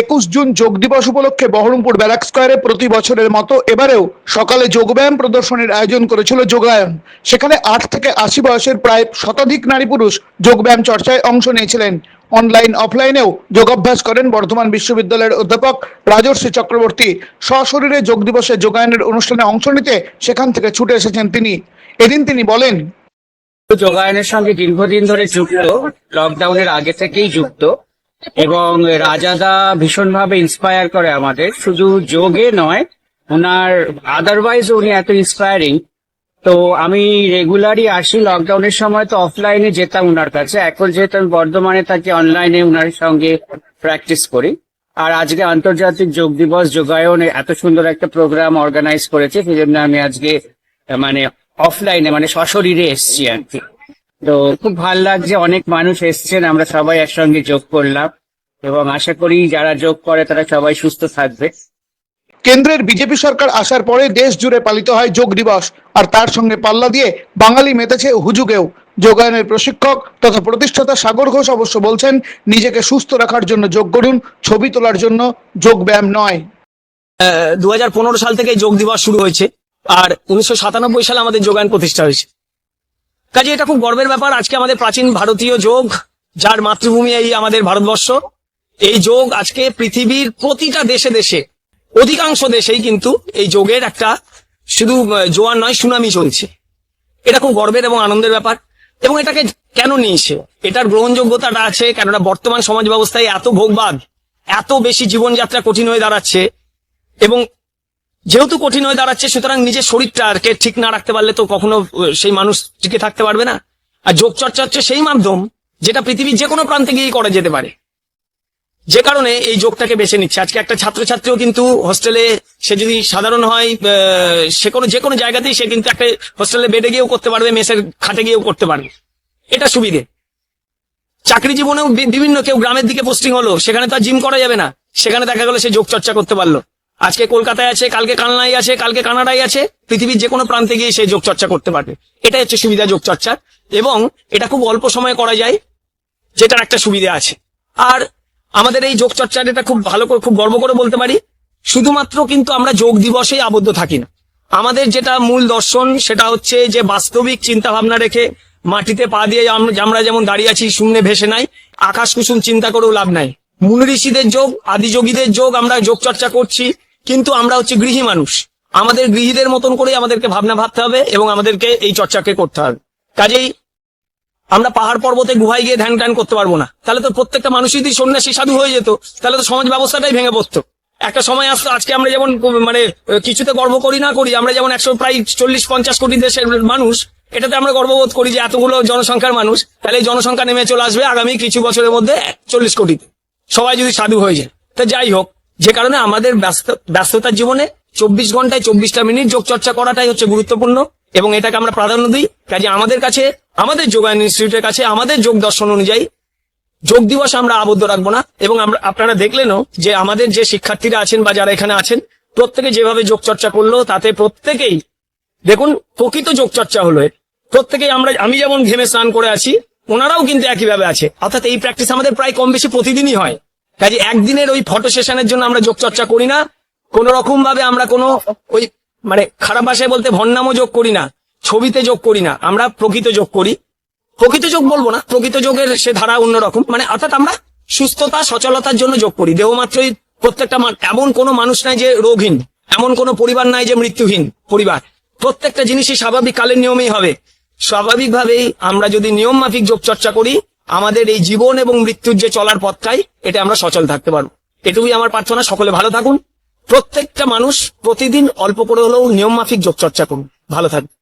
একুশ জুন যোগ দিবস উপলক্ষে বহরমপুর ব্যারাক স্কোয়ারে প্রতি বছরের মতো এবারেও সকালে যোগব্যায়াম প্রদর্শনীর আয়োজন করেছিল যোগায়ন। সেখানে আট থেকে আশি বয়সের প্রায় শতাধিক নারী পুরুষ যোগব্যায়াম চর্চায় অংশ নিয়েছিলেন। অনলাইন, অফলাইনেও যোগাভ্যাস করেন বর্ধমান বিশ্ববিদ্যালয়ের অধ্যাপক রাজর্ষি চক্রবর্তী। সশরীরে যোগ দিবসে যোগায়নের অনুষ্ঠানে অংশ নিতে সেখান থেকে ছুটে এসেছেন তিনি। এদিন তিনি বলেন, যোগায়নের সঙ্গে দীর্ঘদিন ধরে যুক্ত লকডাউনের আগে থেকেই যুক্ত। এবং রাজাদা ভীষণভাবে ইন্সপায়ার করে আমাদের। শুধু যোগে নয় ওনার আদারওয়াইজ উনি এত ইন্সপায়ারিং তো আমি রেগুলারই আসি লকডাউনের সময় তো অফলাইনে যেতাম ওনার কাছে। এখন যেহেতু আমি বর্ধমানে থাকি অনলাইনে ওনার সঙ্গে প্র্যাকটিস করি। আর আজকে আন্তর্জাতিক যোগ দিবস, যোগায়ন এত সুন্দর একটা প্রোগ্রাম অর্গানাইজ করেছে সেই জন্য আমি আজকে মানে অফলাইনে মানে সশরীরে এসছি আর কি। তো খুব ভালো লাগছে অনেক মানুষ এসছেন আমরা সবাই একসঙ্গে যোগ করলাম। এবং আশা করি যারা যোগ করে তারা সবাই সুস্থ থাকবে। কেন্দ্রের বিজেপি সরকার আসার পরে দেশ জুড়ে পালিত হয় যোগ দিবস আর তার সঙ্গে পাল্লা দিয়ে বাঙালি মেতেছে হুজুগেও। যোগায়নের প্রশিক্ষক তথা প্রতিষ্ঠাতা সাগর ঘোষ অবশ্য বলছেন নিজেকে সুস্থ রাখার জন্য যোগ করুন ছবি তোলার জন্য যোগ ব্যায়াম নয়। দু সাল থেকে যোগ দিবস শুরু হয়েছে আর উনিশশো সাতানব্বই সালে আমাদের যোগায়ন প্রতিষ্ঠা হয়েছে। কাজে এটা খুব গর্বের ব্যাপার, আজকে আমাদের প্রাচীন ভারতীয় যোগ, যার মাতৃভূমি এই আমাদের ভারতবর্ষ। এই যোগ আজকে পৃথিবীর প্রতিটা দেশে দেশে, অধিকাংশ দেশেই কিন্তু এই যোগের একটা শুধু জোয়ার নয়, সুনামি চলছে। এটা খুব গর্বের এবং আনন্দের ব্যাপার। এবং এটাকে কেন নিয়েছে? এটার গ্রহণযোগ্যতাটা আছে কেননা বর্তমান সমাজ ব্যবস্থায় এত ভোগবাদ, এত বেশি জীবনযাত্রা কঠিন হয়ে দাঁড়াচ্ছে। এবং যেহেতু কঠিন হয়ে দাঁড়াচ্ছে, সুতরাং নিজের শরীরটাকে ঠিক না রাখতে পারলে তো কখনো সেই মানুষ টিকে থাকতে পারবে না। আর যোগ চর্চা হচ্ছে সেই মাধ্যম যেটা পৃথিবীর যে কোনো প্রান্তে গিয়ে করা যেতে পারে। যে কারণে এই যোগটাকে বেছে নিচ্ছে। আজকে একটা ছাত্রছাত্রীও কিন্তু হোস্টেলে, সে যদি সাধারণ হয় সে কোনো, যে কোনো জায়গাতেই সে কিন্তু একটা হোস্টেলে বেডে গিয়েও করতে পারবে, মেসের খাটে গিয়েও করতে পারবে। এটা সুবিধে। চাকরি জীবনেও বিভিন্ন কেউ গ্রামের দিকে পোস্টিং হলো, সেখানে তো আর জিম করা যাবে না। সেখানে দেখা গেল সে যোগ চর্চা করতে পারল। আজকে কলকাতায় আছে, কালকে কালনায় আছে, কালকে কানাডায় আছে, পৃথিবীর যে কোনো প্রান্তে গিয়ে সে যোগ চর্চা করতে পারবে। এটাই হচ্ছে সুবিধা যোগ চর্চার এবং এটা খুব অল্প সময়ে করা যায়, যেটার একটা সুবিধা আছে। আর আমাদের এই যোগ চর্চার এটা খুব ভালো করে, খুব গর্ব করে বলতে পারি, শুধুমাত্র কিন্তু আমরা যোগ দিবসেই আবদ্ধ থাকি না। আমাদের যেটা মূল দর্শন, সেটা হচ্ছে যে বাস্তবিক চিন্তা ভাবনা রেখে মাটিতে পা দিয়ে আমরা যেমন দাঁড়িয়ে আছি, শূন্যে ভেসে নাই, আকাশ কুসুম চিন্তা করেও লাভ নাই। মুনি ঋষিদের যোগ, আদিযোগীদের যোগ আমরা যোগ চর্চা করছি কিন্তু আমরা হচ্ছে গৃহী মানুষ। আমাদের গৃহীদের মতন করেই আমাদেরকে ভাবনা ভাবতে হবে এবং আমাদেরকে এই চর্চাকে করতে হবে। কাজেই আমরা পাহাড় পর্বতে গুহায় গিয়ে ধ্যান ধ্যান করতে পারব না। তাহলে তো প্রত্যেকটা মানুষই যদি সন্ন্যাসী, সাধু হয়ে যেত, তাহলে তো সমাজ ব্যবস্থাটাই ভেঙে পড়তো। একটা সময় আসতো, আজকে আমরা যেমন মানে কিছুতে গর্ব করি, না করি, আমরা যেমন একশো, প্রায় চল্লিশ, পঞ্চাশ কোটি দেশের মানুষ, এটাতে আমরা গর্ববোধ করি যে এতগুলো জনসংখ্যার মানুষ, তাহলে জনসংখ্যা নেমে চলে আসবে আগামী কিছু বছরের মধ্যে চল্লিশ কোটিতে। সবাই যদি সাধু হয়ে যায়। তা যাই হোক যে কারণে আমাদের ব্যস্ত ব্যস্ততার জীবনে চব্বিশ ঘন্টায় চব্বিশটা মিনিট যোগ চর্চা করাটাই হচ্ছে গুরুত্বপূর্ণ এবং এটাকে আমরা প্রাধান্য দিই। কাজে আমাদের কাছে, আমাদের যোগায়ন ইনস্টিটিউটের কাছে আমাদের যোগ দর্শন অনুযায়ী যোগ দিবস আমরা আবদ্ধ রাখব না। এবং আমরা আপনারা দেখলেনও যে আমাদের যে শিক্ষার্থীরা আছেন বা যারা এখানে আছেন, প্রত্যেকে যেভাবে যোগ চর্চা করল, তাতে প্রত্যেকেই দেখুন, প্রকৃত যোগ চর্চা হলো। প্রত্যেকেই আমরা আমি যেমন ঘেমে স্নান করে আছি, ওনারাও কিন্তু একইভাবে আছে। অর্থাৎ এই প্র্যাকটিস আমাদের প্রায় কম বেশি প্রতিদিনই হয়। কাজে একদিনের ওই ফটো সেশনের জন্য আমরা যোগ চর্চা করি না। কোন রকম ভাবে আমরা কোনো ওই মানে খারাপ ভাষায় বলতে ভন্নামও যোগ করি না, ছবিতে যোগ করি না, আমরা প্রকৃত যোগ করি। প্রকৃত যোগ বলব না, প্রকৃত যোগের সে ধারা অন্যরকম মানে অর্থাৎ আমরা সুস্থতা, সচলতার জন্য যোগ করি। দেহ মাত্রই প্রত্যেকটা মান- এমন কোনো মানুষ নাই যে রোগহীন, এমন কোনো পরিবার নাই যে মৃত্যুহীন পরিবার। প্রত্যেকটা জিনিসই স্বাভাবিক কালের নিয়মেই হবে। স্বাভাবিকভাবেই আমরা যদি নিয়ম মাফিক যোগ চর্চা করি আমাদের এই জীবন এবং মৃত্যুর যে চলার পথটাই, এটা আমরা সচল থাকতে পারব। এটুকুই আমার প্রার্থনা, সকলে ভালো থাকুন। প্রত্যেকটা মানুষ প্রতিদিন অল্প করে হলেও নিয়ম মাফিক যোগচর্চা করুন। ভালো থাকবে